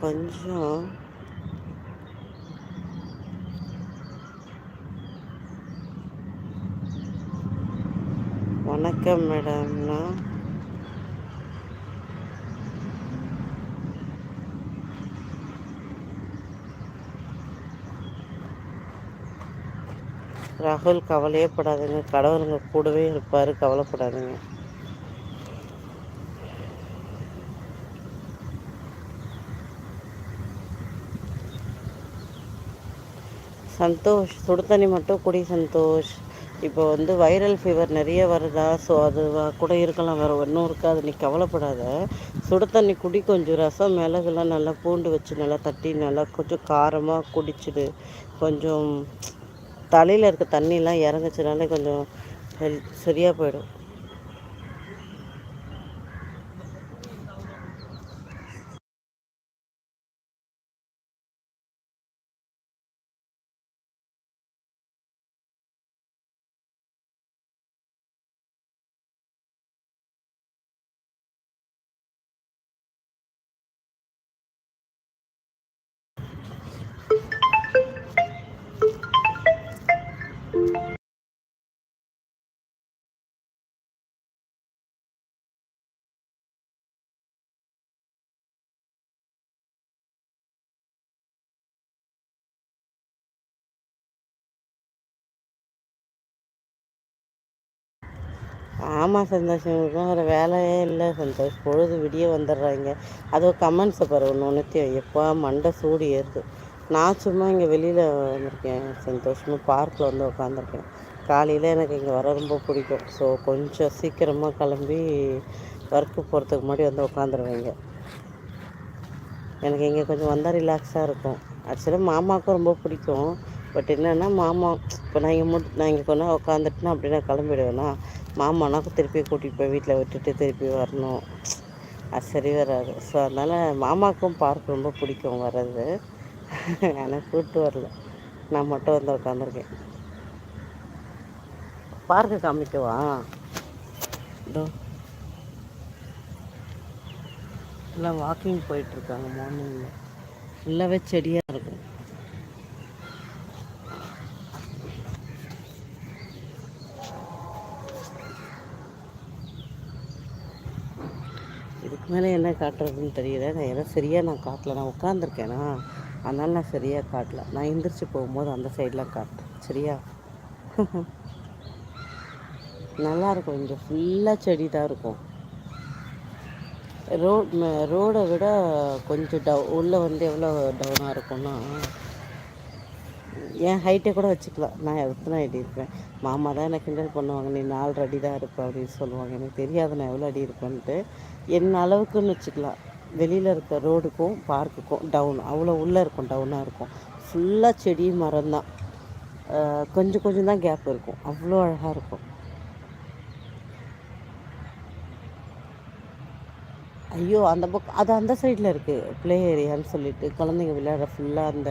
கொஞ்சம். வணக்கம் மேடம்னா. ராகுல் கவலையே படாதுங்க. கடவுளுங்க கூடவே இருப்பார். கவலைப்படாதுங்க. சந்தோஷ் சுடு தண்ணி மட்டும் குடி சந்தோஷ். இப்போ வந்து வைரல் ஃபீவர் நிறைய வருதா? ஸோ அது கூட இருக்கலாம் வேறு ஒன்றும் இருக்காது நீ கவலைப்படாத. சுடு தண்ணி குடி கொஞ்சம் ரசம் மிளகுலாம் நல்லா பூண்டு வச்சு நல்லா தட்டி நல்லா கொஞ்சம் காரமாக குடிச்சிடு. கொஞ்சம் தலையில் இருக்க தண்ணிலாம் இறங்குச்சுனாலே கொஞ்சம் ஹெல் சரியாக போயிடும். ஆமாம் சந்தோஷம் இவங்களுக்குலாம் வேறு வேலையே இல்லை சந்தோஷ். பொழுது விடிய வந்துடுறாங்க. அதுவும் கமெண்ட்ஸை பாரு ஒன்று ஒன்றுத்தையும் எப்போ மண்டை சூடு ஏறுது. நான் சும்மா இங்கே வெளியில் வந்திருக்கேன் சந்தோஷமாக பார்க்கில் வந்து உட்காந்துருக்கேன் காலையில் எனக்கு இங்கே வர ரொம்ப பிடிக்கும். ஸோ கொஞ்சம் சீக்கிரமாக கிளம்பி ஒர்க்கு போகிறதுக்கு முன்னாடி வந்து உட்காந்துருவேங்க எனக்கு இங்கே கொஞ்சம் வந்தால் ரிலாக்ஸாக இருக்கும். ஆக்சுவலாக மாமாவுக்கும் ரொம்ப பிடிக்கும். பட் என்னென்னா மாமா இப்போ நான் இங்கே முட் நான் இங்கே கொண்டா உட்காந்துட்டுனா அப்படின்னா கிளம்பிடுவேன்னா மாமானாக்கும் திருப்பி கூட்டிகிட்டு போய் வீட்டில் விட்டுட்டு திருப்பி வரணும். அது சரி வராது. ஸோ அதனால் மாமாவுக்கும் பார்க் ரொம்ப பிடிக்கும் வர்றது. எனக்கு கூப்பிட்டு வரல. நான் மட்டும் வந்து உட்காந்துருக்கேன் பார்க்கு காமிக்கவா? இதோ. எல்லாம் வாக்கிங் போயிட்டுருக்காங்க மார்னிங்கில் ஃபுல்லாகவே செடியாக இருக்கும் மேலே என்ன காட்டுறதுன்னு தெரியல. நான் ஏன்னா சரியாக நான் காட்டல. நான் உட்காந்துருக்கேனா அதனால் நான் சரியாக காட்டல. நான் எந்திரிச்சு போகும்போது அந்த சைடெலாம் காட்டுறேன் சரியா? நல்லாயிருக்கும் இங்கே ஃபுல்லாக செடி தான் இருக்கும். ரோட் ரோடை விட கொஞ்சம் டவு உள்ளே வந்து எவ்வளோ டவுனாக இருக்கும்னா என் ஹைட்டை கூட வச்சுக்கலாம். நான் எத்தனை அடி இருப்பேன். மாமா தான் எனக்கு கிண்டல் பண்ணுவாங்க. நீ நாலு அடி தான் இருப்பேன் அப்படின்னு சொல்லுவாங்க. எனக்கு தெரியாது நான் எவ்வளோ அடி இருப்பேன்ட்டு. என்ன அளவுக்குன்னு வச்சுக்கலாம். வெளியில் இருக்க ரோடுக்கும் பார்க்குக்கும் டவுன் அவ்வளோ உள்ளே இருக்கும். டவுனாக இருக்கும். ஃபுல்லாக செடி மரம் தான். கொஞ்சம் கொஞ்சம் தான் கேப் இருக்கும். அவ்வளோ அழகாக இருக்கும். ஐயோ அந்த பக்கம் அது அந்த சைடில் இருக்குது ப்ளே ஏரியான்னு சொல்லிட்டு குழந்தைங்க விளையாடுற ஃபுல்லாக அந்த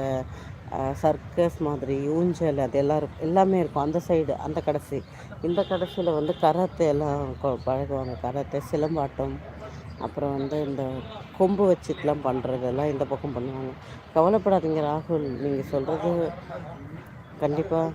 சர்க்கஸ் மாதிரி ஊஞ்சல் அது எல்லாம் இருக்கும் எல்லாமே இருக்கும். அந்த சைடு அந்த கடைசி. இந்த கடைசியில் வந்து கராத்தே எல்லாம் பழகுவாங்க. கராத்தே சிலம்பாட்டம் அப்புறம் வந்து இந்த கொம்பு வச்சுட்டுலாம் பண்ணுறதெல்லாம் இந்த பக்கம் பண்ணுவாங்க. கவலைப்படாதீங்க ராகுல். நீங்கள் சொல்கிறது கண்டிப்பாக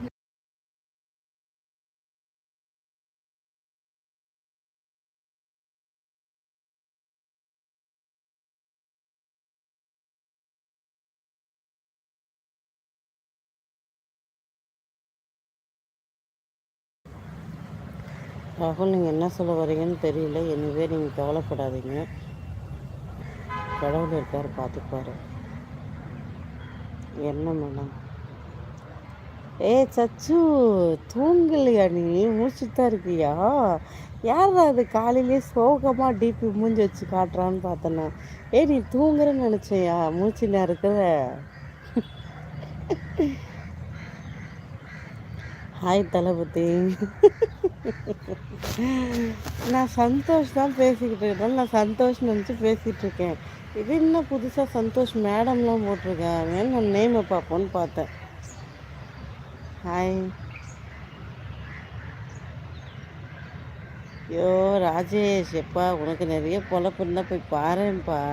ராகுல் நீங்கள் என்ன சொல்ல வரீங்கன்னு தெரியல. எனவே நீங்கள் கவலைப்படாதீங்க. கடவுள் இருக்கார் பார்த்துப்பார் என்ன மேடம்? ஏ சச்சு தூங்கலையா நீ? முடிச்சுட்டு இருக்கியா? யார் அது? காலையிலே சோகமாக டிபி மூஞ்சி வச்சு காட்டுறான்னு பார்த்தேன்னா ஏ நீ தூங்குறன்னு நினச்சேயா? மூச்சுனா இருக்கிற ஹாய் தளபதி. நான் சந்தோஷ் தான் பேசிக்கிட்டு இருக்கேன். நான் சந்தோஷ் நினச்சி பேசிகிட்டு இருக்கேன். இது என்ன புதுசாக சந்தோஷ் மேடம்லாம் போட்டிருக்கேன் நான் நேமை பார்ப்போன்னு பார்த்தேன். ஹாய் ஐயோ ராஜேஷ் எப்பா உனக்கு நிறைய பொழப்பு இருந்தால் போய் பாருப்பா